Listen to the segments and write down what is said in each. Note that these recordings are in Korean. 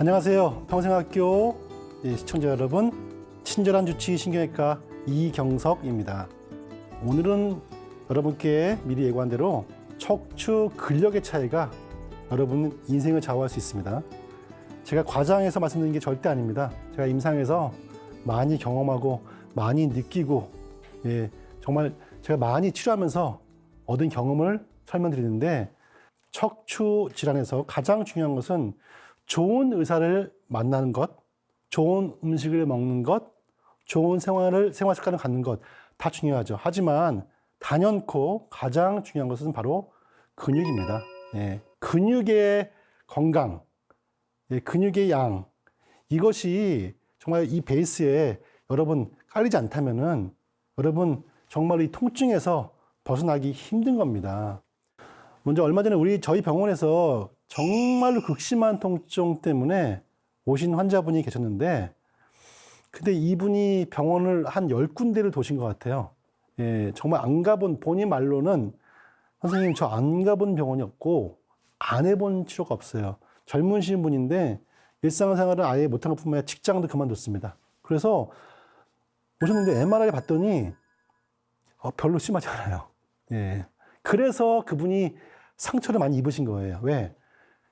안녕하세요. 평생학교 예, 시청자 여러분, 친절한 주치 신경외과 이경석입니다. 오늘은 여러분께 미리 예고한 대로 척추 근력의 차이가 여러분 인생을 좌우할 수 있습니다. 제가 과장해서 말씀드리는 게 절대 아닙니다. 제가 임상에서 많이 경험하고 많이 느끼고 예, 정말 제가 많이 치료하면서 얻은 경험을 설명드리는데 척추 질환에서 가장 중요한 것은 좋은 의사를 만나는 것, 좋은 음식을 먹는 것, 좋은 생활을 생활 습관을 갖는 것 다 중요하죠. 하지만 단연코 가장 중요한 것은 바로 근육입니다. 예, 근육의 건강, 예, 근육의 양 이것이 정말 이 베이스에 여러분 깔리지 않다면은 여러분 정말 이 통증에서 벗어나기 힘든 겁니다. 먼저 얼마 전에 우리 저희 병원에서 정말로 극심한 통증 때문에 오신 환자분이 계셨는데 근데 이분이 병원을 한 열군데를 도신 것 같아요. 예, 정말 안 가본 본인 말로는 선생님 저 안 가본 병원이 없고 안 해본 치료가 없어요. 젊으신 분인데 일상생활을 아예 못한 것뿐만 아니라 직장도 그만뒀습니다. 그래서 오셨는데 MRI 봤더니 어, 별로 심하지 않아요. 예. 그래서 그분이 상처를 많이 입으신 거예요. 왜?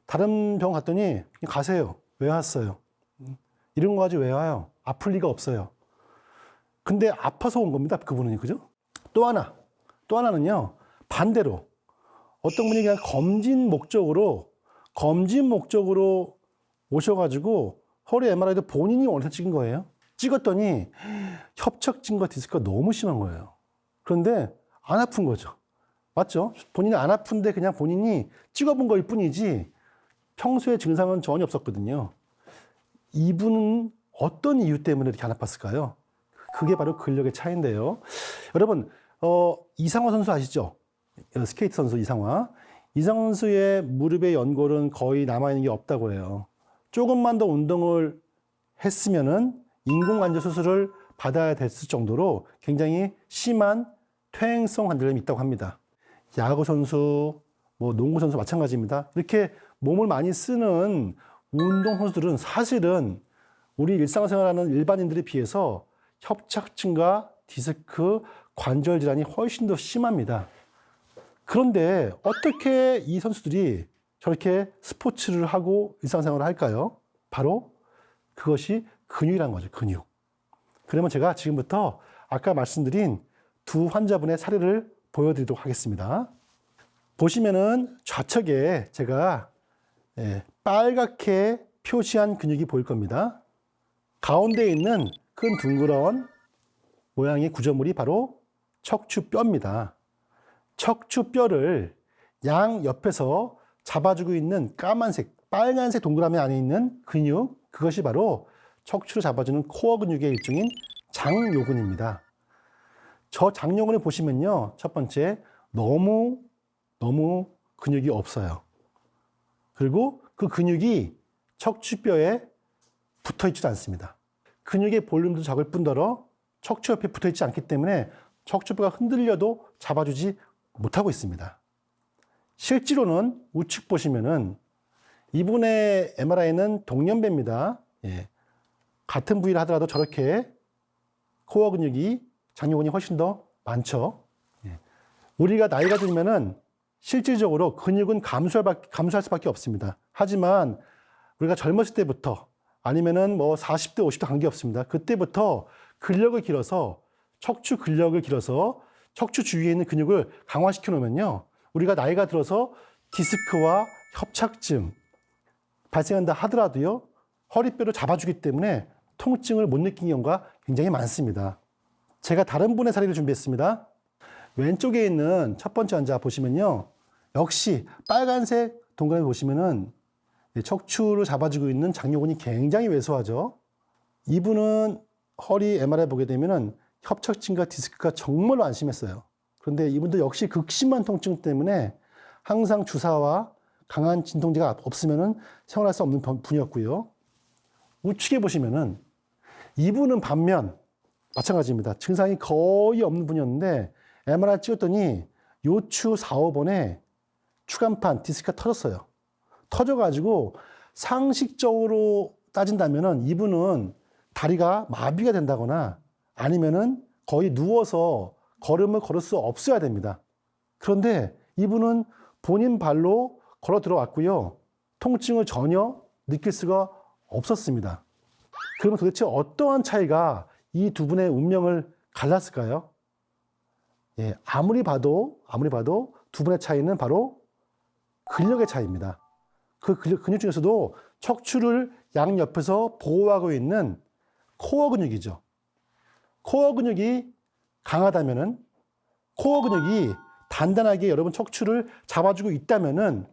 다른 병원 갔더니 가세요. 왜 왔어요? 음, 이런 거 가지고 왜 와요? 아플 리가 없어요. 근데 아파서 온 겁니다. 그분은 그죠? 또 하나, 또 하나는요. 반대로 어떤 분이 그냥 검진 목적으로 검진 목적으로 오셔가지고 허리 MRI도 본인이 원해서 찍은 거예요. 찍었더니 협착증과 디스크가 너무 심한 거예요. 그런데 안 아픈 거죠. 맞죠? 본인이 안 아픈데 그냥 본인이 찍어본 거일 뿐이지 평소에 증상은 전혀 없었거든요. 이분은 어떤 이유 때문에 이렇게 안 아팠을까요? 그게 바로 근력의 차이인데요. 여러분, 어, 이상화 선수 아시죠? 어, 스케이트 선수 이상화. 이상화 선수의 무릎의 연골은 거의 남아있는 게 없다고 해요. 조금만 더 운동을 했으면은 인공관절 수술을 받아야 됐을 정도로 굉장히 심한 퇴행성 관절염이 있다고 합니다. 야구 선수, 뭐 농구 선수 마찬가지입니다. 이렇게 몸을 많이 쓰는 운동 선수들은 사실은 우리 일상생활하는 일반인들에 비해서 협착증과 디스크, 관절 질환이 훨씬 더 심합니다. 그런데 어떻게 이 선수들이 저렇게 스포츠를 하고 일상생활을 할까요? 바로 그것이 근육이라는 거죠, 근육. 그러면 제가 지금부터 아까 말씀드린 두 환자분의 사례를 보여드리도록 하겠습니다. 보시면은 좌측에 제가 예, 빨갛게 표시한 근육이 보일 겁니다. 가운데 있는 큰 둥그런 모양의 구조물이 바로 척추뼈입니다. 척추뼈를 양 옆에서 잡아주고 있는 까만색, 빨간색 동그라미 안에 있는 근육, 그것이 바로 척추를 잡아주는 코어 근육의 일종인 장요근입니다. 저 장요근을 보시면요. 첫 번째, 너무, 너무 근육이 없어요. 그리고 그 근육이 척추뼈에 붙어 있지도 않습니다. 근육의 볼륨도 적을 뿐더러 척추 옆에 붙어 있지 않기 때문에 척추뼈가 흔들려도 잡아주지 못하고 있습니다. 실제로는 우측 보시면은 이분의 MRI는 동년배입니다. 예. 같은 부위를 하더라도 저렇게 코어 근육이 장요근이 훨씬 더 많죠. 예. 우리가 나이가 들면은 실질적으로 근육은 감소할, 바- 감소할 수밖에 없습니다. 하지만 우리가 젊었을 때부터 아니면은 뭐 40대, 50대 관계없습니다. 그때부터 근력을 길어서 척추 근력을 길어서 척추 주위에 있는 근육을 강화시켜 놓으면요. 우리가 나이가 들어서 디스크와 협착증 발생한다 하더라도요. 허리뼈를 잡아주기 때문에 통증을 못 느끼는 경우가 굉장히 많습니다. 제가 다른 분의 사례를 준비했습니다. 왼쪽에 있는 첫 번째 환자 보시면요. 역시 빨간색 동그라미 보시면은 척추를 잡아주고 있는 장요근이 굉장히 왜소하죠. 이분은 허리 MRI 보게 되면은 협착증과 디스크가 정말로 안 심했어요. 그런데 이분도 역시 극심한 통증 때문에 항상 주사와 강한 진통제가 없으면은 생활할 수 없는 분- 분이었고요. 우측에 보시면은 이분은 반면 마찬가지입니다. 증상이 거의 없는 분이었는데 MRI 찍었더니 요추 4, 5번에 추간판 디스크가 터졌어요. 터져가지고 상식적으로 따진다면은 이분은 다리가 마비가 된다거나 아니면은 거의 누워서 걸음을 걸을 수 없어야 됩니다. 그런데 이분은 본인 발로 걸어 들어왔고요. 통증을 전혀 느낄 수가 없었습니다. 그러면 도대체 어떠한 차이가 이 두 분의 운명을 갈랐을까요? 예, 아무리 봐도, 아무리 봐도 두 분의 차이는 바로 근력의 차이입니다. 그 근력, 근육 중에서도 척추를 양옆에서 보호하고 있는 코어 근육이죠. 코어 근육이 강하다면은 코어 근육이 단단하게 여러분 척추를 잡아주고 있다면은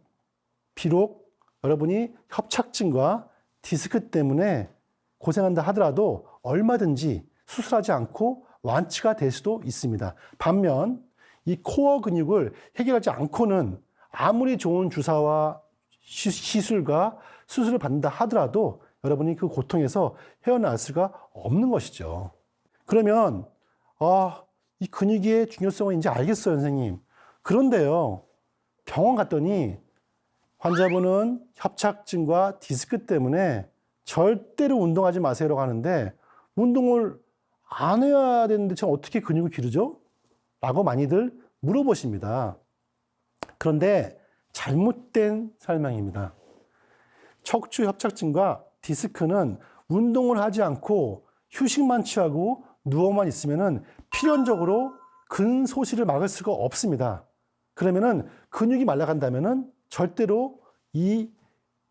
비록 여러분이 협착증과 디스크 때문에 고생한다 하더라도 얼마든지 수술하지 않고 완치가 될 수도 있습니다. 반면 이 코어 근육을 해결하지 않고는 아무리 좋은 주사와 시- 시술과 수술을 받는다 하더라도 여러분이 그 고통에서 헤어날 수가 없는 것이죠. 그러면 아, 이 근육의 중요성은 이제 알겠어요, 선생님. 그런데요, 병원 갔더니 환자분은 협착증과 디스크 때문에 절대로 운동하지 마세요라고 하는데 운동을 안 해야 되는데 저 어떻게 근육을 기르죠? 라고 많이들 물어보십니다. 그런데 잘못된 설명입니다. 척추 협착증과 디스크는 운동을 하지 않고 휴식만 취하고 누워만 있으면은 필연적으로 근 소실을 막을 수가 없습니다. 그러면은 근육이 말라간다면은 절대로 이,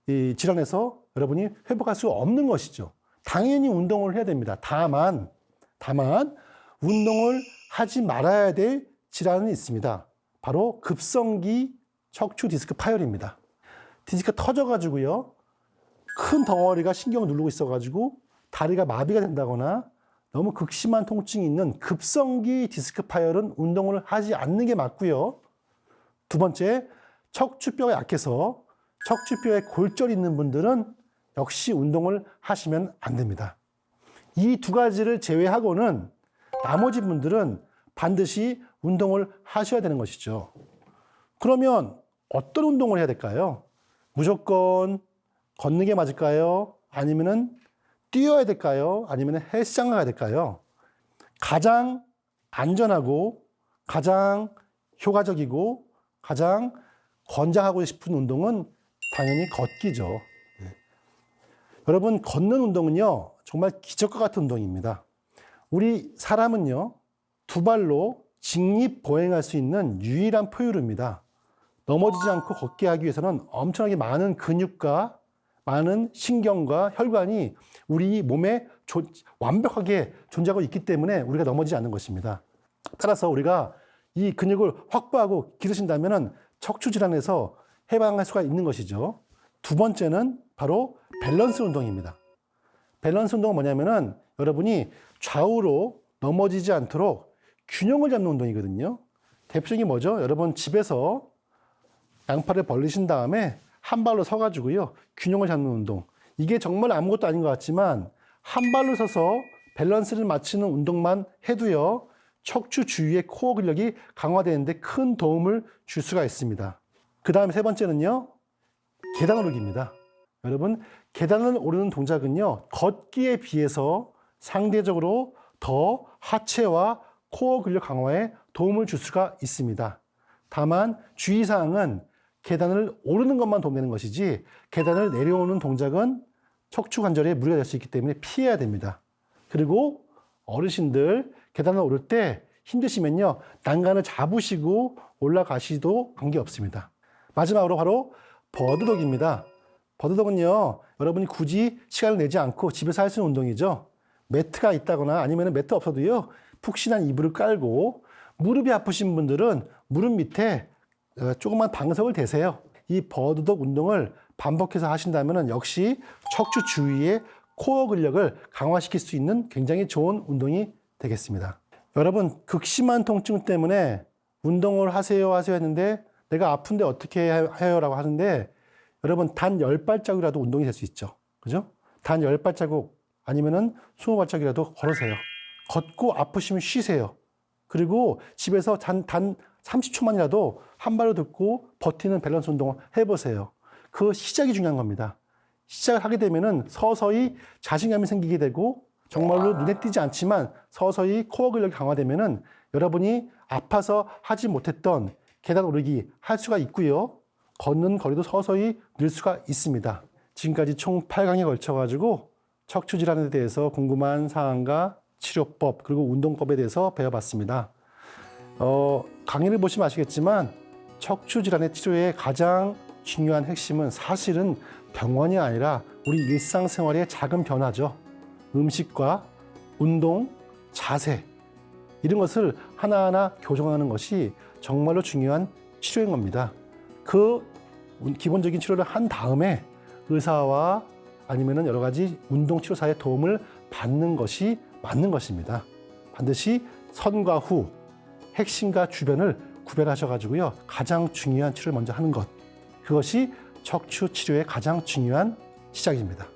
이 질환에서 여러분이 회복할 수 없는 것이죠. 당연히 운동을 해야 됩니다. 다만, 다만, 운동을 하지 말아야 될 질환은 있습니다. 바로 급성기 척추 디스크 파열입니다. 디스크가 터져가지고요. 큰 덩어리가 신경을 누르고 있어가지고 다리가 마비가 된다거나 너무 극심한 통증이 있는 급성기 디스크 파열은 운동을 하지 않는 게 맞고요. 두 번째, 척추뼈가 약해서 척추뼈에 골절이 있는 분들은 역시 운동을 하시면 안 됩니다. 이 두 가지를 제외하고는 나머지 분들은 반드시 운동을 하셔야 되는 것이죠. 그러면 어떤 운동을 해야 될까요? 무조건 걷는 게 맞을까요? 아니면은 뛰어야 될까요? 아니면 헬스장 가야 될까요? 가장 안전하고 가장 효과적이고 가장 권장하고 싶은 운동은 당연히 걷기죠. 네. 여러분, 걷는 운동은요, 정말 기적과 같은 운동입니다. 우리 사람은요, 두 발로 직립 보행할 수 있는 유일한 포유류입니다. 넘어지지 않고 걷게 하기 위해서는 엄청나게 많은 근육과 많은 신경과 혈관이 우리 몸에 조- 완벽하게 존재하고 있기 때문에 우리가 넘어지지 않는 것입니다. 따라서 우리가 이 근육을 확보하고 기르신다면 척추 질환에서 해방할 수가 있는 것이죠. 두 번째는 바로 밸런스 운동입니다. 밸런스 운동은 뭐냐면은 여러분이 좌우로 넘어지지 않도록 균형을 잡는 운동이거든요. 대표적인 뭐죠? 여러분 집에서 양팔을 벌리신 다음에 한 발로 서가지고요. 균형을 잡는 운동. 이게 정말 아무것도 아닌 것 같지만 한 발로 서서 밸런스를 맞추는 운동만 해도요. 척추 주위의 코어 근력이 강화되는데 큰 도움을 줄 수가 있습니다. 그 다음에 세 번째는요. 계단 오르기입니다. 여러분, 계단을 오르는 동작은요. 걷기에 비해서 상대적으로 더 하체와 코어 근력 강화에 도움을 줄 수가 있습니다. 다만 주의사항은 계단을 오르는 것만 도움되는 것이지 계단을 내려오는 동작은 척추 관절에 무리가 될 수 있기 때문에 피해야 됩니다. 그리고 어르신들 계단을 오를 때 힘드시면요 난간을 잡으시고 올라가시도 관계 없습니다. 마지막으로 바로 버드독입니다. 버드독은요 여러분이 굳이 시간을 내지 않고 집에서 할 수 있는 운동이죠. 매트가 있다거나 아니면 매트 없어도요 푹신한 이불을 깔고 무릎이 아프신 분들은 무릎 밑에 어, 조그만 방석을 대세요. 이 버드독 운동을 반복해서 하신다면 역시 척추 주위의 코어 근력을 강화시킬 수 있는 굉장히 좋은 운동이 되겠습니다. 여러분, 극심한 통증 때문에 운동을 하세요 하세요 했는데 내가 아픈데 어떻게 해요? 라고 하는데 여러분 단 10발자국이라도 운동이 될 수 있죠. 그죠? 단 10발자국 아니면은 20발자국이라도 걸으세요. 걷고 아프시면 쉬세요. 그리고 집에서 단, 단 30초만이라도 한 발로 듣고 버티는 밸런스 운동을 해보세요. 그 시작이 중요한 겁니다. 시작을 하게 되면은 서서히 자신감이 생기게 되고 정말로 눈에 띄지 않지만 서서히 코어 근력이 강화되면은 여러분이 아파서 하지 못했던 계단 오르기 할 수가 있고요. 걷는 거리도 서서히 늘 수가 있습니다. 지금까지 총 8강에 걸쳐 가지고 척추 질환에 대해서 궁금한 사항과 치료법 그리고 운동법에 대해서 배워봤습니다. 어, 강의를 보시면 아시겠지만 척추 질환의 치료의 가장 중요한 핵심은 사실은 병원이 아니라 우리 일상생활의 작은 변화죠. 음식과 운동, 자세 이런 것을 하나하나 교정하는 것이 정말로 중요한 치료인 겁니다. 그 기본적인 치료를 한 다음에 의사와 아니면은 여러 가지 운동 치료사의 도움을 받는 것이 맞는 것입니다. 반드시 선과 후, 핵심과 주변을 구별하셔 가지고요. 가장 중요한 치료를 먼저 하는 것. 그것이 척추 치료의 가장 중요한 시작입니다.